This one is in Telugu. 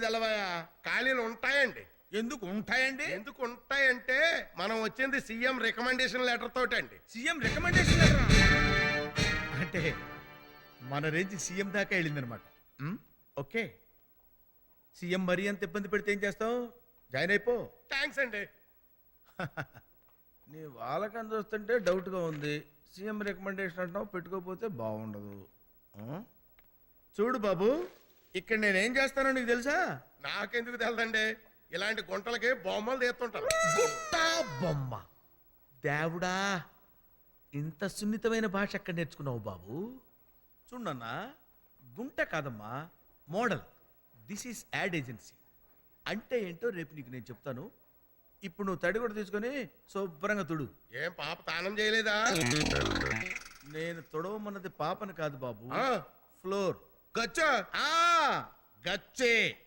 తెలవయా? ఖాళీలు ఉంటాయండి. ఎందుకు ఉంటాయండి? ఎందుకు ఉంటాయంటే మనం వచ్చింది CM recommendation letter తోటండి. CM recommendation letter? అంటే మన రేంజ్ సీఎం దాకా వెళ్ళిందనమాట. ఓకే. సీఎం మరీ అంత ఇబ్బంది పెడితే ఏం చేస్తావు? జాయిన్ అయిపో. థ్యాంక్స్ అండి. నీ వాళ్ళకని చూస్తుంటే డౌట్గా ఉంది. సీఎం రికమెండేషన్ అంటున్నావు పెట్టుకోకపోతే బాగుండదు? చూడు బాబు. ఇక్కడ నేనేం చేస్తానో నీకు తెలుసా? నాకెందుకు తెలదండి? ఇలాంటి గుంటలకి బొమ్మలు తీస్తుంటారు. గుట్ట బొమ్మ. దేవుడా ఇంత సున్నితమైన భాష ఎక్కడ నేర్చుకున్నావు బాబు? చూడన్నా గుంట కాదమ్మా model. This is ad agency అంటే ఏంటో రేపు నీకు నేను చెప్తాను. ఇప్పుడు నువ్వు తడి కూడా తీసుకొని శుభ్రంగా తుడు. ఏం పాప తానం చేయలేదా? నేను తొడవమన్నది పాపని కాదు బాబు. ఫ్లోర్ गच्च आ हाँ, गच्चे।